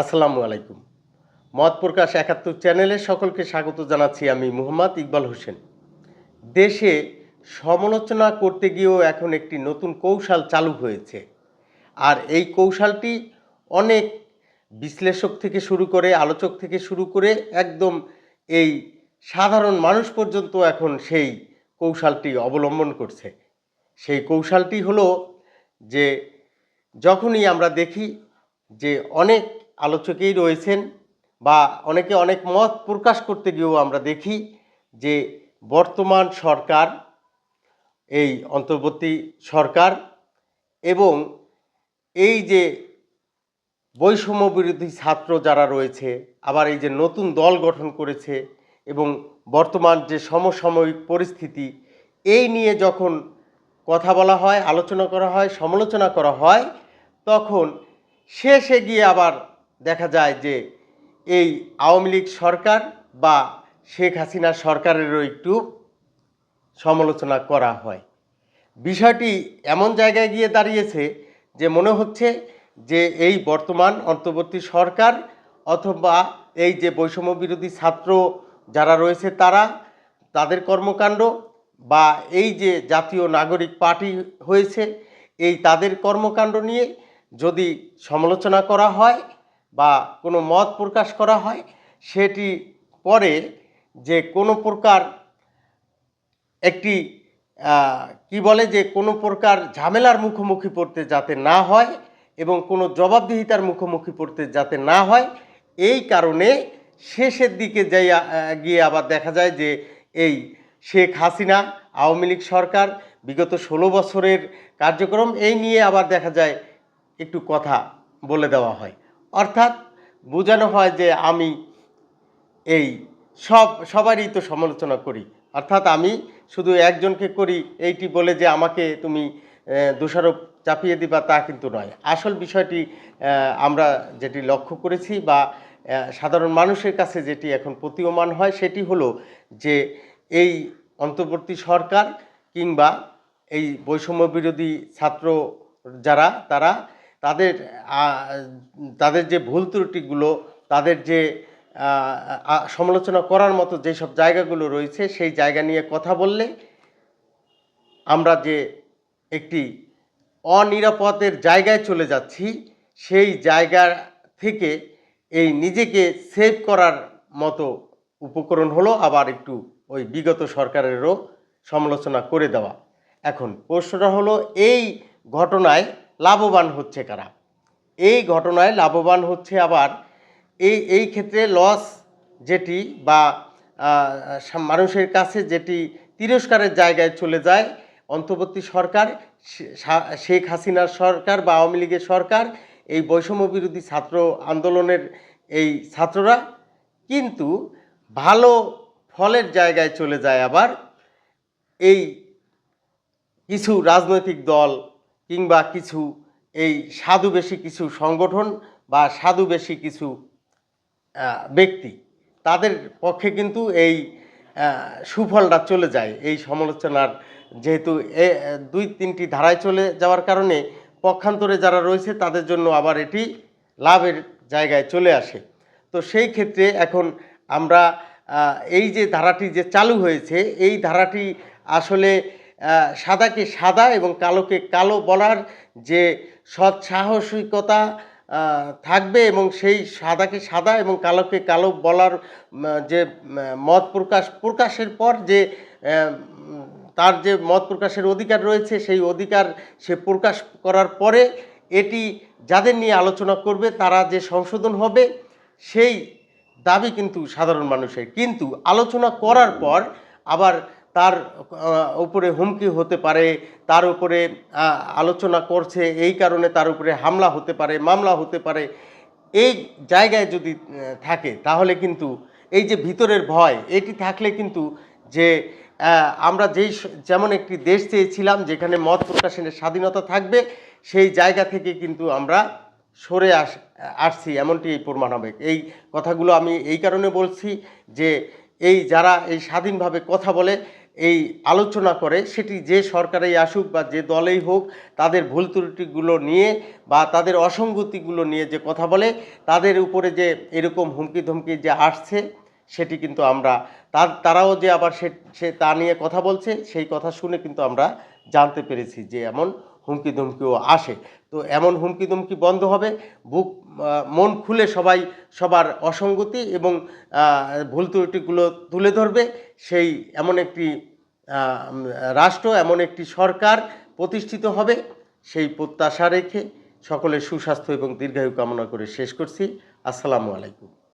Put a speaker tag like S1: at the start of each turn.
S1: আসসালামু আলাইকুম। মত প্রকাশ একাত্তর চ্যানেলে সকলকে স্বাগত জানাচ্ছি আমি মুহাম্মদ ইকবাল হোসেন। দেশে সমালোচনা করতে গিয়েও এখন একটি নতুন কৌশল চালু হয়েছে। আর এই কৌশলটি অনেক বিশ্লেষক থেকে শুরু করে, আলোচক থেকে শুরু করে একদম এই সাধারণ মানুষ পর্যন্ত এখন সেই কৌশলটি অবলম্বন করছে। সেই কৌশলটি হলো যে, যখনই আমরা দেখি যে অনেক আলোচকেই রয়েছেন বা অনেকে অনেক মত প্রকাশ করতে গিয়েও আমরা দেখি যে বর্তমান সরকার, এই অন্তর্বর্তী সরকার এবং এই যে বৈষম্য বিরোধী ছাত্র যারা রয়েছে, আবার এই যে নতুন দল গঠন করেছে এবং বর্তমান যে সমসাময়িক পরিস্থিতি, এই নিয়ে যখন কথা বলা হয়, আলোচনা করা হয়, সমালোচনা করা হয়, তখন শেষে গিয়ে আবার দেখা যায় যে এই আওয়ামী লীগ সরকার বা শেখ হাসিনা সরকারেরও একটু সমালোচনা করা হয়। বিষয়টি এমন জায়গায় গিয়ে দাঁড়িয়েছে যে মনে হচ্ছে যে এই বর্তমান অন্তর্বর্তী সরকার অথবা এই যে বৈষম্য বিরোধী ছাত্র যারা রয়েছে তারা, তাদের কর্মকাণ্ড বা এই যে জাতীয় নাগরিক পার্টি হয়েছে, এই তাদের কর্মকাণ্ড নিয়ে যদি সমালোচনা করা হয় বা কোনো মত প্রকাশ করা হয়, সেটি পরে যে কোনো প্রকার একটি কি বলে যে কোনো প্রকার ঝামেলার মুখোমুখি পড়তে যাতে না হয় এবং কোনো জবাবদিহিতার মুখোমুখি পড়তে যাতে না হয়, এই কারণে শেষের দিকে যাই গিয়ে আবার দেখা যায় যে এই শেখ হাসিনা, আওয়ামী লীগ সরকার বিগত ষোলো বছরের কার্যক্রম, এই নিয়ে আবার দেখা যায় একটু কথা বলে দেওয়া হয়। অর্থাৎ বোঝানো হয় যে আমি এই সব, সবারই তো সমালোচনা করি। অর্থাৎ আমি শুধু একজনকে করি, এইটি বলে যে আমাকে তুমি দোষারোপ চাপিয়ে দিবা তা কিন্তু নয়। আসল বিষয়টি আমরা যেটি লক্ষ্য করেছি বা সাধারণ মানুষের কাছে যেটি এখন প্রতীয়মান হয়, সেটি হলো যে এই অন্তর্বর্তী সরকার কিংবা এই বৈষম্য বিরোধী ছাত্র যারা, তারা তাদের তাদের যে ভুল ত্রুটিগুলো, তাদের যে সমালোচনা করার মতো যেসব জায়গাগুলো রয়েছে, সেই জায়গা নিয়ে কথা বললে আমরা যে একটি অনিরাপদের জায়গায় চলে যাচ্ছি, সেই জায়গা থেকে এই নিজেকে সেভ করার মতো উপকরণ হলো আবার একটু ওই বিগত সরকারেরও সমালোচনা করে দেওয়া। এখন প্রশ্নটা হলো, এই ঘটনায় লাভবান হচ্ছে কারা? এই ঘটনায় লাভবান হচ্ছে আবার এই এই ক্ষেত্রে লস যেটি বা মানুষের কাছে যেটি তিরস্কারের জায়গায় চলে যায়, অন্তর্বর্তী সরকার শেখ হাসিনার সরকার বা আওয়ামী লীগের সরকার, এই বৈষম্য বিরোধী ছাত্র আন্দোলনের এই ছাত্ররা কিন্তু ভালো ফলের জায়গায় চলে যায় আবার। এই কিছু রাজনৈতিক দল কিংবা কিছু এই সাধু বেশি কিছু সংগঠন বা সাধু বেশি কিছু ব্যক্তি, তাদের পক্ষে কিন্তু এই সুফলটা চলে যায় এই সমালোচনার যেহেতু এ, দুই তিনটি ধারায় চলে যাওয়ার কারণে পক্ষান্তরে যারা রয়েছে তাদের জন্য আবার এটি লাভের জায়গায় চলে আসে। তো সেই ক্ষেত্রে এখন আমরা এই যে ধারাটি যে চালু হয়েছে, এই ধারাটি আসলে সাদাকে সাদা এবং কালোকে কালো বলার যে সৎ সাহসিকতা থাকবে এবং সেই সাদাকে সাদা এবং কালোকে কালো বলার যে মত প্রকাশ, প্রকাশের পর যে তার যে মত প্রকাশের অধিকার রয়েছে, সেই অধিকার সে প্রকাশ করার পরে এটি যাদের নিয়ে আলোচনা করবে, তারা যে সংশোধন হবে, সেই দাবি কিন্তু সাধারণ মানুষের। কিন্তু আলোচনা করার পর আবার তার উপরে হুমকি হতে পারে, তার উপরে আলোচনা করছে, এই কারণে তার উপরে হামলা হতে পারে, মামলা হতে পারে। এই জায়গায় যদি থাকে, তাহলে কিন্তু এই যে ভিতরের ভয়, এটি থাকলে কিন্তু যে আমরা যেই যেমন একটি দেশ চেয়েছিলাম, যেখানে মত প্রকাশের স্বাধীনতা থাকবে, সেই জায়গা থেকে কিন্তু আমরা সরে আস আসছি, এমনটি এই প্রমাণ হবে। এই কথাগুলো আমি এই কারণে বলছি যে এই যারা এই স্বাধীনভাবে কথা বলে, এই আলোচনা করে, সেটি যে সরকারেই আসুক বা যে দলেই হোক, তাদের ভুল ত্রুটিগুলো নিয়ে বা তাদের অসঙ্গতিগুলো নিয়ে যে কথা বলে, তাদের উপরে যে এরকম হুমকি ধমকি যে আসছে, সেটি কিন্তু আমরা, তার, তারাও যে আবার সে সে তা নিয়ে কথা বলছে, সেই কথা শুনে কিন্তু আমরা জানতে পেরেছি যে এমন হুমকি ধুমকিও আসে। তো এমন হুমকি ধুমকি বন্ধ হবে, বুক মন খুলে সবাই সবার অসঙ্গতি এবং ভুল ত্রুটিগুলো তুলে ধরবে। সেই এমন একটি রাষ্ট্র, এমন একটি সরকার প্রতিষ্ঠিত হবে। সেই প্রত্যাশা রেখে সকলের সুস্বাস্থ্য এবং দীর্ঘায়ু কামনা করে শেষ করছি। আসসালামু আলাইকুম।